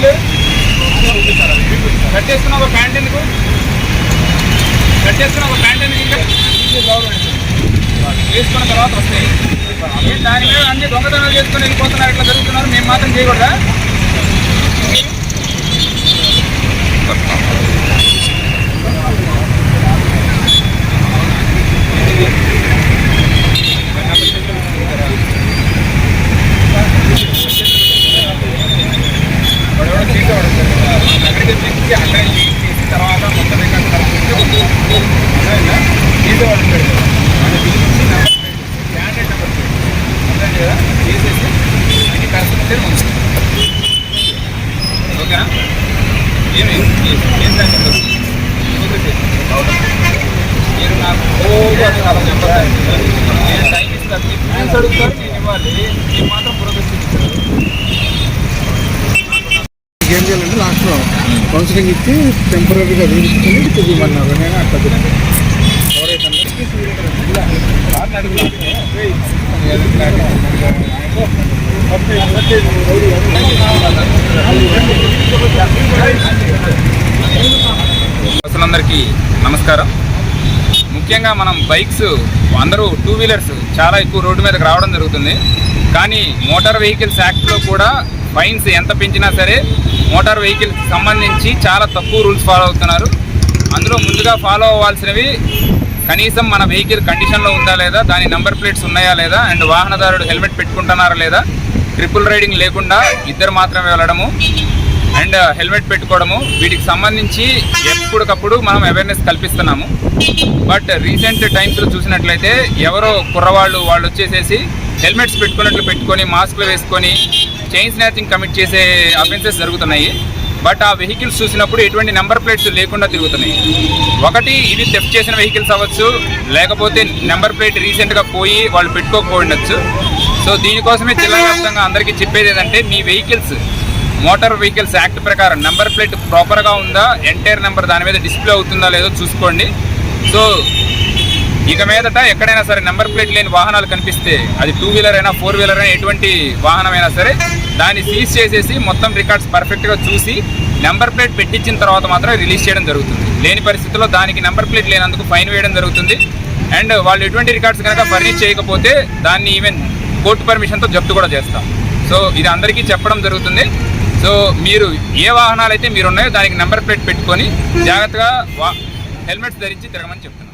బైక్లు కట్టేసుకున్న ఒక ప్యాంట్ ఎందుకు కట్టేసుకున్న ఒక ప్యాంట్ ఎందుకు వేసుకున్న తర్వాత వస్తాయి. దాని మీద అన్ని దొంగతనాలు చేసుకుని వెళ్ళిపోతున్నారు ఇట్లా జరుగుతున్నారు మేము మాత్రం చేయకూడదా? అక్కడికి తెచ్చి అక్కడ చేసిన తర్వాత మొత్తం ఇక్కడ చేసేవాడు ఉంటాడు కదా వాడిని నెంబర్ ప్లేట్ నెంబర్ అర్థం కదా చేసేసి అన్ని కరెక్ట్ ఉంటే మంచిది ఓకేనా ఏమి ఏం సంగతి మీరు నాకు రోజు అది అలా నేను టైం ఇస్తాను నేను ఇవ్వాలి మీరు మాత్రం పురోగతిస్తారు కౌన్సిలింగ్ ఇచ్చి టెంపరీగా తీసుకుని తిరిగిమన్నారు. నేను అట్లా ప్రజలందరికీ నమస్కారం. ముఖ్యంగా మనం బైక్స్ అందరూ టూ వీలర్స్ చాలా ఎక్కువ రోడ్డు మీదకి రావడం జరుగుతుంది. కానీ మోటార్ వెహికల్స్ యాక్ట్లో కూడా ఫైన్స్ ఎంత పెంచినా సరే మోటార్ వెహికల్ సంబంధించి చాలా తక్కువ రూల్స్ ఫాలో అవుతున్నారు. అందులో ముందుగా ఫాలో అవ్వాల్సినవి కనీసం మన వెహికల్ కండిషన్లో ఉందా లేదా దాని నెంబర్ ప్లేట్స్ ఉన్నాయా లేదా అండ్ వాహనదారుడు హెల్మెట్ పెట్టుకుంటున్నారా లేదా ట్రిపుల్ రైడింగ్ లేకుండా ఇద్దరు మాత్రమే వెళ్ళడము అండ్ హెల్మెట్ పెట్టుకోవడము వీటికి సంబంధించి ఎప్పటికప్పుడు మనం అవేర్నెస్ కల్పిస్తున్నాము. బట్ రీసెంట్ టైమ్స్లో చూసినట్లయితే ఎవరో కుర్రవాళ్ళు వాళ్ళు వచ్చేసేసి హెల్మెట్స్ పెట్టుకున్నట్లు పెట్టుకొని మాస్క్లు వేసుకొని చైన్ స్నాచింగ్ కమిట్ చేసే అఫెన్సెస్ జరుగుతున్నాయి. బట్ ఆ వెహికల్స్ చూసినప్పుడు ఎటువంటి నెంబర్ ప్లేట్స్ లేకుండా తిరుగుతున్నాయి. ఒకటి ఇది థెఫ్ట్ చేసిన వెహికల్స్ అవ్వచ్చు లేకపోతే నెంబర్ ప్లేట్ రీసెంట్గా పోయి వాళ్ళు పెట్టుకోకపోయిండొచ్చు సో దీనికోసమే జిల్లా వ్యాప్తంగా అందరికీ చెప్పేది ఏంటంటే మీ వెహికల్స్ మోటార్ వెహికల్స్ యాక్ట్ ప్రకారం నెంబర్ ప్లేట్ ప్రాపర్గా ఉందా ఎంటైర్ నెంబర్ దాని మీద డిస్ప్లే అవుతుందా లేదో చూసుకోండి. సో ఇక మీదట ఎక్కడైనా సరే నెంబర్ ప్లేట్ లేని వాహనాలు కనిపిస్తే అది టూ వీలర్ అయినా ఫోర్ వీలర్ అయినా ఎటువంటి వాహనమైనా సరే దాన్ని సీజ్ చేసేసి మొత్తం రికార్డ్స్ పర్ఫెక్ట్గా చూసి నెంబర్ ప్లేట్ పెట్టించిన తర్వాత మాత్రం రిలీజ్ చేయడం జరుగుతుంది. లేని పరిస్థితుల్లో దానికి నెంబర్ ప్లేట్ లేనందుకు ఫైన్ వేయడం జరుగుతుంది. అండ్ వాళ్ళు ఎటువంటి రికార్డ్స్ కనుక ఫర్నిష్ చేయకపోతే దాన్ని ఈవెన్ కోర్టు పర్మిషన్తో జప్తు కూడా చేస్తాం. సో ఇది అందరికీ చెప్పడం జరుగుతుంది. సో మీరు ఏ వాహనాలు అయితే మీరు ఉన్నాయో దానికి నెంబర్ ప్లేట్ పెట్టుకొని జాగ్రత్తగా వా హెల్మెట్స్ ధరించి తిరగమని చెప్తున్నాను